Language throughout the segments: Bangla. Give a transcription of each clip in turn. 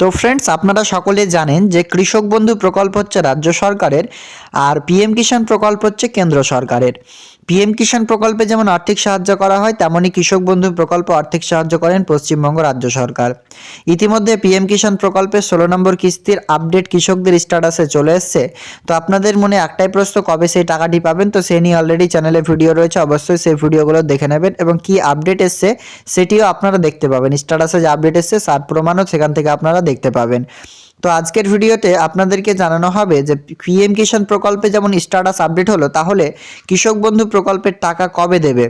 তো ফ্রেন্ডস আপনারা সকলে জানেন যে কৃষক বন্ধু প্রকল্প হচ্ছে রাজ্য সরকারের আর পিএম কিষাণ প্রকল্প হচ্ছে কেন্দ্র সরকারের। পিএম কিষাণ প্রকল্পে যেমন আর্থিক সাহায্য করা হয় তেমনই কৃষক বন্ধু প্রকল্প আর্থিক সাহায্য করেন পশ্চিমবঙ্গ রাজ্য সরকার। ইতিমধ্যে পিএম কিষাণ প্রকল্পের ষোলো নম্বর কিস্তির আপডেট কৃষকদের স্ট্যাটাসে চলে এসছে। তো আপনাদের মনে একটাই প্রশ্ন, কবে সেই টাকাটি পাবেন? তো সে নিয়ে অলরেডি চ্যানেলে ভিডিও রয়েছে, অবশ্যই সেই ভিডিওগুলো দেখে নেবেন এবং কি আপডেট এসছে সেটিও আপনারা দেখতে পাবেন। স্ট্যাটাসে যে আপডেট এসছে সার প্রমাণও সেখান থেকে আপনারা দেখতে পাবেন। তো আজকের ভিডিওতে আপনাদেরকে জানানো হবে যে পিএম কিষাণ প্রকল্পে যেমন স্ট্যাটাস আপডেট হলো, তাহলে কৃষক বন্ধু প্রকল্পের টাকা কবে দেবে?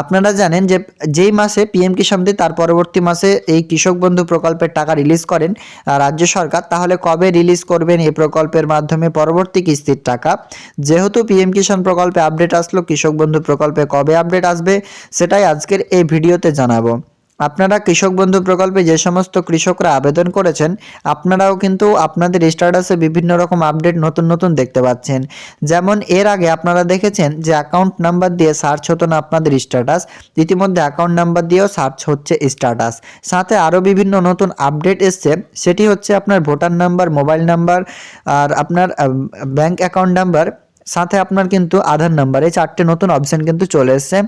আপনারা জানেন যে যেই মাসে পিএম কিষাণ দিয়ে তার পরবর্তী মাসে এই কৃষক বন্ধু প্রকল্পের টাকা রিলিজ করেন রাজ্য সরকার, তাহলে কবে রিলিজ করবেন এই প্রকল্পের মাধ্যমে পরবর্তী কিস্তির টাকা? যেহেতু পিএম কিষাণ প্রকল্পে আপডেট আসলো, কৃষক বন্ধু প্রকল্পে কবে আপডেট আসবে, সেটাই আজকের এই ভিডিওতে জানাব। আপনারা কৃষক বন্ধু প্রকল্পে যে সমস্ত কৃষকরা আবেদন করেছেন, আপনারাও কিন্তু আপনাদের স্ট্যাটাসে বিভিন্ন রকম আপডেট নতুন নতুন দেখতে পাচ্ছেন। যেমন এর আগে আপনারা দেখেছেন যে অ্যাকাউন্ট নাম্বার দিয়ে সার্চ হতো না আপনাদের স্ট্যাটাস, ইতিমধ্যে অ্যাকাউন্ট নাম্বার দিয়েও সার্চ হচ্ছে স্ট্যাটাস। সাথে আরও বিভিন্ন নতুন আপডেট এসছে, সেটি হচ্ছে আপনার ভোটার নাম্বার, মোবাইল নাম্বার, আর আপনার ব্যাংক অ্যাকাউন্ট নাম্বার, সাথে আপনার কিন্তু আধার নাম্বার, এই চারটে নতুন অপশন কিন্তু চলে এসছে।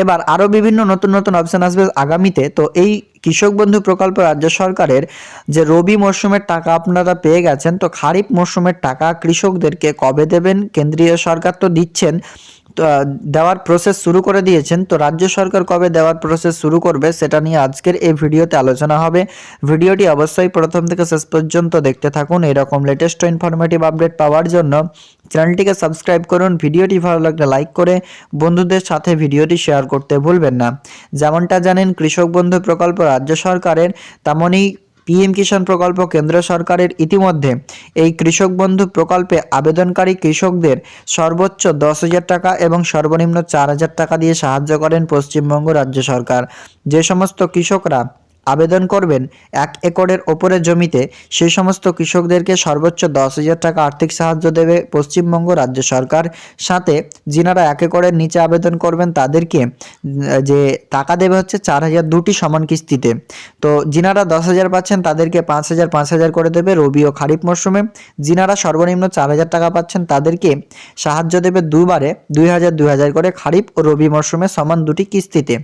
এবার আরও বিভিন্ন নতুন নতুন অপশান আসবে আগামীতে। তো এই কৃষক বন্ধু প্রকল্প রাজ্য সরকারের যে রবি মরশুমের টাকা আপনারা পেয়ে গেছেন, তো খারিফ মরশুমের টাকা কৃষকদেরকে কবে দেবেন? কেন্দ্রীয় সরকার তো দিচ্ছেন। দেওয়ার প্রসেস শুরু করে দিয়েছেন। তো রাজ্য সরকার কবে দেওয়ার প্রসেস শুরু করবে সেটা নিয়ে আজকের এই ভিডিওতে আলোচনা হবে। ভিডিওটি অবশ্যই প্রথম থেকে শেষ পর্যন্ত দেখতে থাকুন। এরকম লেটেস্ট ইনফরমেটিভ আপডেট পাওয়ার জন্য চ্যানেলটিকে সাবস্ক্রাইব করুন। ভিডিওটি ভালো লাগলে লাইক করে বন্ধুদের সাথে ভিডিওটি শেয়ার করতে ভুলবেন না। যেমনটা জানেন কৃষক বন্ধু প্রকল্প রাজ্য সরকারের, তেমনই পিএম কিষাণ প্রকল্প কেন্দ্র সরকারের ইতিমধ্যে এই কৃষক বন্ধু প্রকল্পে আবেদনকারী কৃষকদের সর্বোচ্চ দশ হাজার টাকা এবং সর্বনিম্ন চার হাজার টাকা দিয়ে সাহায্য করেন পশ্চিমবঙ্গ রাজ্য সরকার। যে সমস্ত কৃষকরা আবেদন করবেন এক একরের ওপরের জমিতে, সেই সমস্ত কৃষকদেরকে সর্বোচ্চ দশ হাজার টাকা আর্থিক সাহায্য দেবে পশ্চিমবঙ্গ রাজ্য সরকার। সাথে যিনারা এক একরের নিচে আবেদন করবেন, তাদেরকে যে টাকা দেবে হচ্ছে চার হাজার দুটি সমান কিস্তিতে। তো যিনারা দশ হাজার পাচ্ছেন, তাদেরকে পাঁচ হাজার পাঁচ হাজার করে দেবে রবি ও খারিফ মরশুমে। যিনারা সর্বনিম্ন চার হাজার টাকা পাচ্ছেন, তাদেরকে সাহায্য দেবে দুবারে দুই হাজার দুই হাজার করে খারিফ ও রবি মরশুমে সমান দুটি কিস্তিতে।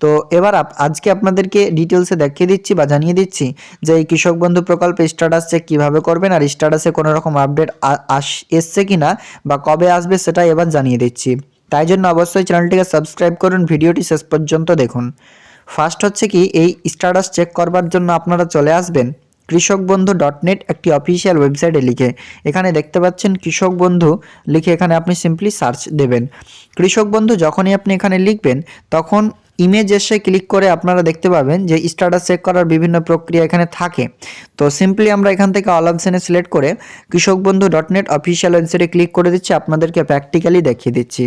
তো এবার আজকে আপনাদেরকে ডিটেলসে দেখিয়ে দিচ্ছি বা জানিয়ে দিচ্ছি যে এই কৃষক বন্ধু প্রকল্পে স্ট্যাটাস চেক কীভাবে করবেন আর স্ট্যাটাসে কোনো রকম আপডেট আস এসছে কি না বা কবে আসবে সেটা এবার জানিয়ে দিচ্ছি। তাই জন্য অবশ্যই চ্যানেলটিকে সাবস্ক্রাইব করুন, ভিডিওটি শেষ পর্যন্ত দেখুন। ফার্স্ট হচ্ছে কি, এই স্ট্যাটাস চেক করবার জন্য আপনারা চলে আসবেন। কৃষক বন্ধু ডট নেট একটি অফিসিয়াল ওয়েবসাইটে লিখে। এখানে দেখতে পাচ্ছেন কৃষক বন্ধু লিখে এখানে আপনি সিম্পলি সার্চ দেবেন। কৃষক বন্ধু যখনই আপনি এখানে লিখবেন, তখন ইমেজ এসে ক্লিক করে আপনারা দেখতে পাবেন যে স্ট্যাটাস চেক করার বিভিন্ন প্রক্রিয়া এখানে থাকে। তো সিম্পলি আমরা এখান থেকে অল অপশানে সিলেক্ট করে Krishak Bandhu dot net official ওয়েবসাইটে ক্লিক করে দিচ্ছি, আপনাদেরকে প্র্যাকটিক্যালি দেখিয়ে দিচ্ছি।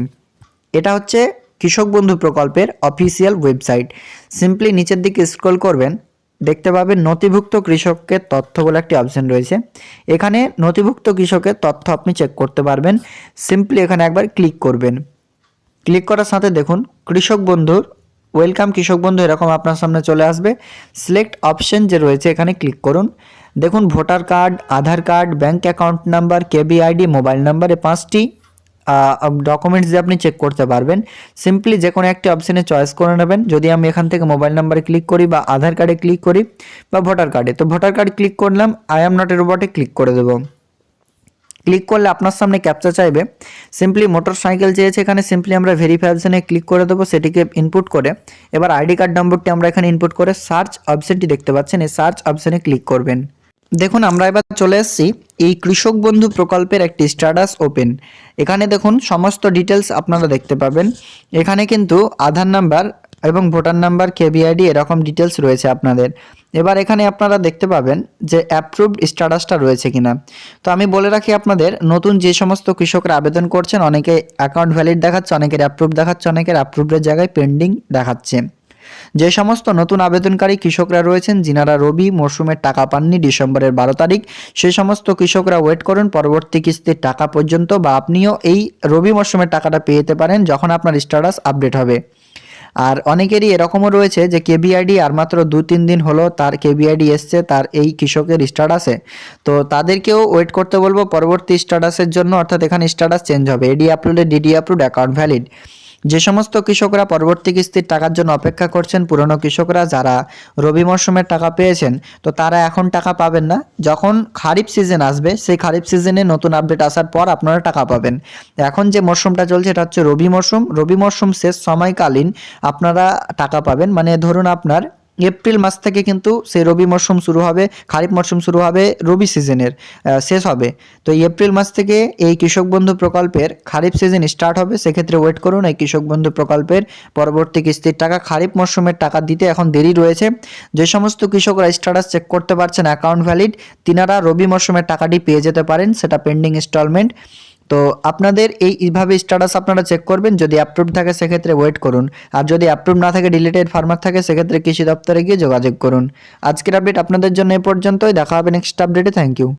এটা হচ্ছে কৃষক বন্ধু প্রকল্পের অফিসিয়াল ওয়েবসাইট সিম্পলি নিচের দিকে স্ক্রল করবেন। দেখতে পাবেন নথিভুক্ত কৃষকের তথ্য বলে একটি অপশন রয়েছে। এখানে নথিভুক্ত কৃষকের তথ্য আপনি চেক করতে পারবেন। সিম্পলি এখানে একবার ক্লিক করবেন। ক্লিক করার সাথে দেখুন, কৃষক বন্ধুর ওয়েলকাম কৃষক বন্ধু এরকম আপনার সামনে চলে আসবে। সিলেক্ট অপশন যে রয়েছে এখানে ক্লিক করুন। দেখুন voter card Aadhaar card bank account number KB ID mobile number পাঁচটি। ডকুমেন্টস দিয়ে আপনি চেক করতে পারবেন সিম্পলি যে কোনো একটি অপশানে চয়েস করে নেবেন। যদি আমি এখান থেকে মোবাইল নাম্বারে ক্লিক করি বা আধার কার্ডে ক্লিক করি বা ভোটার কার্ডে তো ভোটার কার্ড ক্লিক করলাম আই এম নট এ রোবটে ক্লিক করে দেবো। ক্লিক করলে আপনার সামনে ক্যাপচা চাইবে সিম্পলি মোটর সাইকেল চেয়েছে এখানে সিম্পলি আমরা ভেরিফাই ক্লিক করে দেবো, সেটিকে ইনপুট করে। এবার আইডি কার্ড নম্বরটি আমরা এখানে ইনপুট করে সার্চ অপশানটি দেখতে পাচ্ছেন, এই সার্চ অপশানে ক্লিক করবেন। দেখুন, আমরা এবার চলে এসেছি এই কৃষক বন্ধু প্রকল্পের একটি স্ট্যাটাস ওপেন। এখানে দেখুন, সমস্ত ডিটেলস আপনারা দেখতে পাবেন। এখানে কিন্তু আধার নাম্বার এবং ভোটার নাম্বার কেবিআইডি এরকম ডিটেলস রয়েছে আপনাদের। এবার এখানে আপনারা দেখতে পাবেন যে অ্যাপ্রুভড স্ট্যাটাসটা রয়েছে কিনা। তো আমি বলে রাখি আপনাদের, নতুন যে সমস্ত কৃষকরা আবেদন করছেন, অনেকে অ্যাকাউন্ট ভ্যালিড দেখাচ্ছে, অনেকের অ্যাপ্রুভ দেখাচ্ছে, অনেকের অ্যাপ্রুভের জায়গায় পেন্ডিং দেখাচ্ছে। যে সমস্ত নতুন আবেদনকারী কৃষকরা রয়েছেন, যিনারা রবি মরশুমের টাকা পাননি ডিসেম্বরের বারো তারিখ সেই সমস্ত কৃষকরা ওয়েট করুন, পরবর্তী কিস্তির টাকা পর্যন্ত বা আপনিও এই রবি মরশুমের টাকাটা পেয়ে যেতে পারেন যখন আপনার স্ট্যাটাস আপডেট হবে। আর অনেকেরই এরকমও রয়েছে যে কেবিআইডি আর মাত্র দু তিন দিন হলো তার কেবিআইডি এসছে তার এই কৃষকের স্ট্যাটাসে। তো তাদেরকেও ওয়েট করতে বলব, পরবর্তী স্ট্যাটাসের জন্য অর্থাৎ এখানে স্ট্যাটাস চেঞ্জ হবে এডি আপলোডে ডিডি আপলোড অ্যাকাউন্ট ভ্যালিড। যে সমস্ত কৃষকরা পরবর্তী কিস্তির টাকার জন্য অপেক্ষা করছেন পুরনো কৃষকরা যারা রবি মরশুমের টাকা পেয়েছেন, তো তারা এখন টাকা পাবেন না। যখন খারিফ সিজন আসবে, সেই খারিফ সিজনে নতুন আপডেট আসার পর আপনারা টাকা পাবেন। এখন যে মরশুমটা চলছে, এটা হচ্ছে রবি মরশুম। রবি মরশুম শেষ সময়কালীন আপনারা টাকা পাবেন। মানে ধরুন আপনার এপ্রিল মাস থেকে কিন্তু সেই রবি মরশুম শুরু হবে, খারিফ মরশুম শুরু হবে, রবি সিজনের শেষ হবে। তো এপ্রিল মাস থেকে এই কৃষক বন্ধু প্রকল্পের খারিফ সিজন স্টার্ট হবে, সেক্ষেত্রে ওয়েট করুন, এই কৃষক বন্ধু প্রকল্পের পরবর্তী কিস্তির টাকা, খারিফ মরশুমের টাকা দিতে এখন দেরি রয়েছে। যে সমস্ত কৃষকরা স্ট্যাটাস চেক করতে পারছেন অ্যাকাউন্ট ভ্যালিড তিনারা রবি মরশুমের টাকাটি পেয়ে যেতে পারেন, সেটা পেন্ডিং ইনস্টলমেন্ট তো আপনাদের এই এইভাবে স্ট্যাটাস আপনারা চেক করবেন, যদি অ্যাপ্রুভ থাকে সেক্ষেত্রে ওয়েট করুন। আর যদি অ্যাপ্রুভ না থাকে ডিলিটেড ফার্মার থাকে, সেক্ষেত্রে কৃষি দপ্তরে গিয়ে যোগাযোগ করুন। আজকের আপডেট আপনাদের জন্য এ পর্যন্তই। দেখা হবে নেক্সট আপডেটে থ্যাংক ইউ